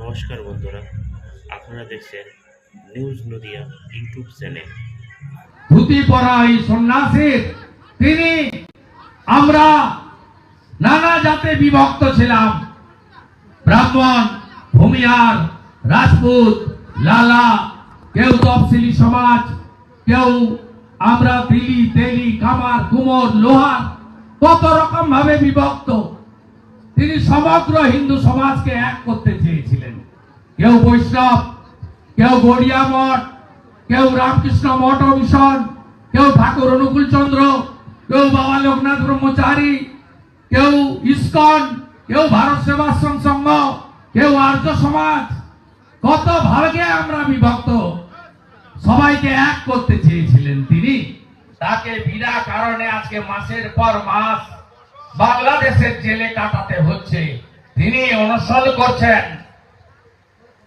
নমস্কার বন্ধুরা, আপনারা দেখছেন নিউজ নদিয়া ইউটিউব চ্যানেল। ধুতি পরা এই সন্ন্যাসীর তিনি আমরা নানা জাতে বিভক্ত ছিলাম। ব্রাহ্মণ ভূমিয়ার রাজপুত, লালা, কেউ তফসিলি সমাজ, কেউ আমরা দিলি তেলি, কামার, কুমোর, লোহার, কত রকম ভাবে বিভক্ত। তিনি সমগ্র হিন্দু সমাজকে এক করতে চেয়েছিলেন কেউ বৈষ্ণব, কেউ গড়িয়া মঠ, কেউ রামকৃষ্ণ মঠ মিশন কেউ ঠাকুর অনুকূল চন্দ্র, কেউ বাবা লোকনাথ ব্রহ্মচারী, কেউ ইস্কন, কেউ ভারত সেবাশ্রম সংঘ, কেউ আর্য সমাজ। কত ভাগে আমরা বিভক্ত। সবাইকে এক করতে চেয়েছিলেন তিনি। তাকে বিনা কারণে আজকে মাসের পর মাস বাংলাদেশের জেলে কাটাতে হচ্ছে। তিনি অনশন করছেন।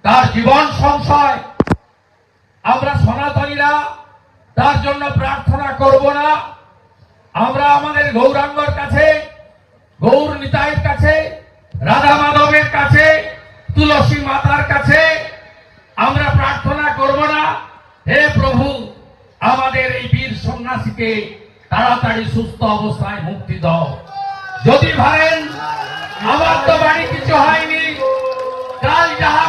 তার জীবন সংশয়। আমরা সনাতনীরা, তার জন্য প্রার্থনা করব না। আমরা আমাদের গৌরাঙ্গর কাছে, গৌর নিতাইয়ের কাছে, রাধা মাধবের কাছে, তুলসী মাতার কাছে আমরা প্রার্থনা করব না। হে প্রভু, আমাদের এই বীর সন্ন্যাসীকে তাড়াতাড়ি সুস্থ অবস্থায় মুক্তি দাও। যদি ভাবেন, আমার তো বাড়ি কিছু হয়নি, কাল যাহা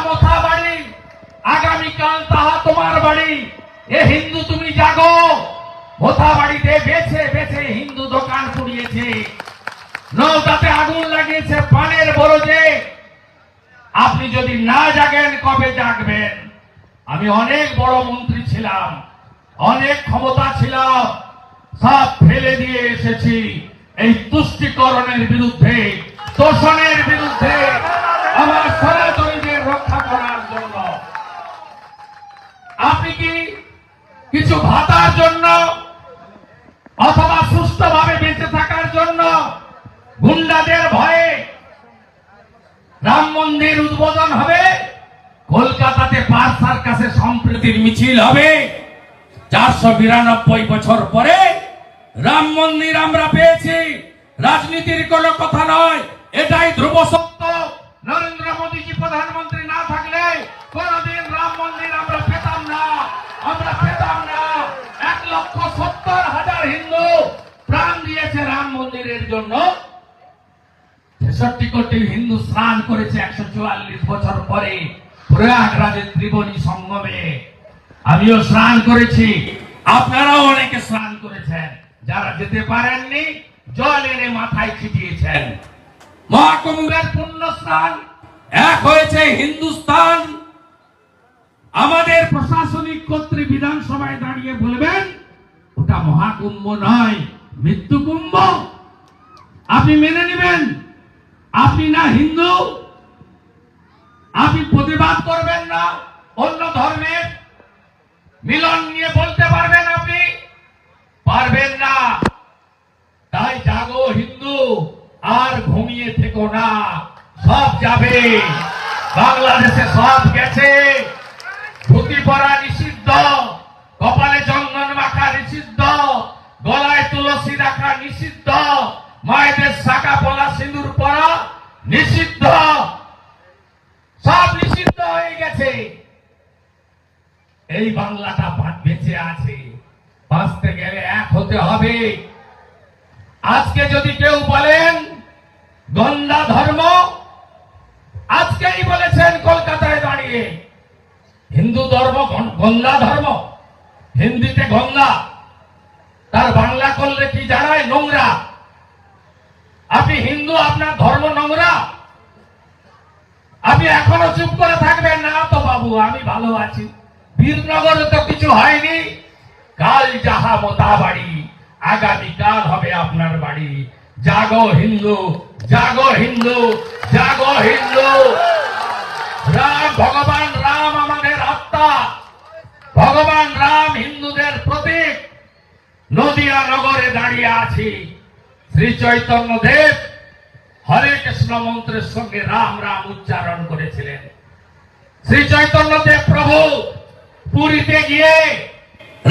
আগামীকাল তাহা তোমার বাড়ি। এ হিন্দু, তুমি জাগো। মোথা বাড়িতে বেছে বেছে হিন্দু দোকান পুড়িয়েছে নৌকাতে আগুন লাগিয়েছে পানের বরজে। আপনি যদি না জাগেন, কবে জাগবেন? আমি অনেক বড় মন্ত্রী ছিলাম, অনেক ক্ষমতা ছিল সব ফেলে দিয়ে এসেছি এই তুষ্টিকরণের বিরুদ্ধে। তোষণের আপনি কিছু ভাতার জন্য অথবা সুস্থভাবে বেঁচে থাকার জন্য গুন্ডাদের ভয়ে রাম মন্দির উদ্বোধন হবে, কলকাতাতে পাঁচ সার্কাসে সম্প্রীতির মিছিল হবে। চারশো বিরানব্বই বছর পরে রাম মন্দির আমরা পেয়েছি। রাজনীতির কোনো কথা নয়, এটাই ধ্রুব সত্য। ছেষট্টি কোটি হিন্দু স্নান করেছে একশো চুয়াল্লিশ বছর পরে প্রয়াগরাজের ত্রিবেণী সঙ্গমে। আমিও স্নান করেছি। আপনারাও অনেকে স্নান করেছেন। যারা যেতে পারেননি, জল এনে মাথায় ছিটিয়েছেন। মহাকুম্ভের পুণ্য স্নান এক হয়েছে হিন্দুস্তান আমাদের প্রশাসনিক কর্তৃ বিধানসভায় দাঁড়িয়ে বলবেন, ওটা মহাকুম্ভ নয় মৃত্যু কুম্ভ আপনি মেনে নেবেন। আপনি না হিন্দু, আপনি প্রতিবাদ করবেন না, অন্য ধর্মের মিলন নিয়ে বলতে পারবেন আপনি? পারবেন না। তাই জাগো হিন্দু, আর ঘুমিয়ে থেকো না। সব যাবে। বাংলাদেশে সব গেছে। ধুতি পরা নিষিদ্ধ, কপালে চন্দন মাখা নিষিদ্ধ, গলায় তুলসী রাখা নিষিদ্ধ, মায়েদের শাখা পলা সিঁদুর পরা নিষিদ্ধ সব নিষিদ্ধ হয়ে গেছে এই বাংলাটা বেঁচে আছে। বাঁচতে গেলে এক হতে হবে। আজকে যদি কেউ বলেন গন্দা ধর্ম, আজকেই বলেছেন কলকাতায় দাঁড়িয়ে। হিন্দু ধর্ম গন- গন্দা ধর্ম, হিন্দিতে গঙ্গা তার বাংলা করলে কি জানায়? নোংরা। আপনি হিন্দু, আপনার ধর্ম নোংরা। আপনি এখনও চুপ করে থাকবেন না তো বাবু, আমি ভালো আছি। বীরনগরে তো কিছু হয়নি। কাল যাহা মোতা বাড়ি, আগামী কাল হবে আপনার বাড়ি। জাগো হিন্দু জাগো হিন্দু জাগো হিন্দু। রাম, ভগবান রাম আমাদের আত্মা। ভগবান রাম হিন্দুদের প্রতীক। নদিয়া নগরে দাঁড়িয়ে আছি। শ্রী চৈতন্য দেব হরে কৃষ্ণ মন্ত্রের সঙ্গে রাম রাম উচ্চারণ করেছিলেন। শ্রী চৈতন্য দেব প্রভু পুরীতে গিয়ে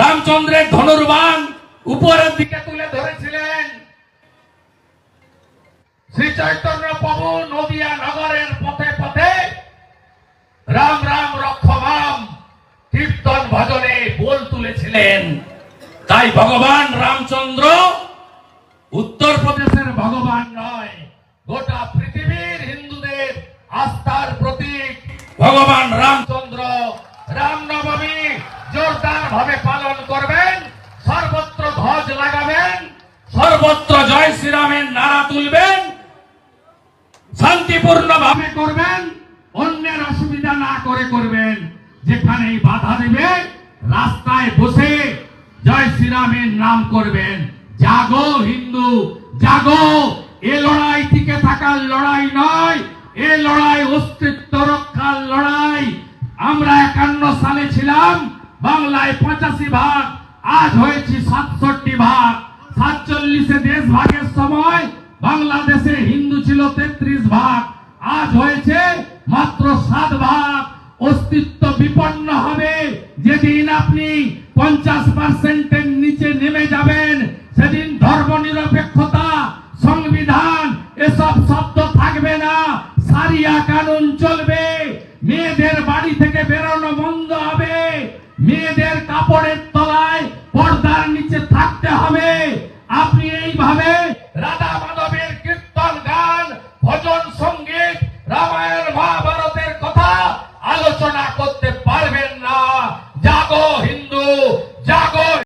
রামচন্দ্রের ধনুর্বান উপরের দিকে তুলে ধরেছিলেন। শ্রী চৈতন্য প্রভু নদিয়া নগরের পথে পথে রাম রাম রক্ষমাম কীর্তন ভজনে বোল তুলেছিলেন। তাই ভগবান রামচন্দ্র উত্তর প্রদেশের ভগবান নয় গোটা সর্বত্র জয় শ্রীরামের নারা তুলবেন শান্তিপূর্ণ ভাবে করবেন, অন্যের অসুবিধা না করে করবেন, যেখানেই বাধা দেবে, রাস্তায় বসে জয় শ্রীরামের নাম করবেন। জাগো হিন্দু, জাগো, এ লড়াই টিকে থাকার লড়াই নয়, এ লড়াই অস্তিত্ব রক্ষার লড়াই। আমরা একান্ন সালে ছিলাম, বাংলায় পঁচাশি ভাগ, আজ হয়েছি সাতষট্টি ভাগ। সাতচল্লিশে দেশ ভাগের সময় বাংলাদেশে হিন্দু ছিল তেত্রিশ ভাগ। আজ হয়েছে মাত্র সাত ভাগ। অস্তিত্ব বিপন্ন হবে। যেদিন আপনি পঞ্চাশ পার্সেন্টের নিচে নেমে যাবেন, সেদিন ধর্ম নিরপেক্ষতা সংবিধান, এসব শব্দ থাকবে না। সারিয়া কানুন চলবে। মেয়েদের বাড়ি থেকে বেরোনো বন্ধ হবে। মেয়েদের কাপড়ের তলায় পর্দার নিচে থাকতে হবে। আপনি এইভাবে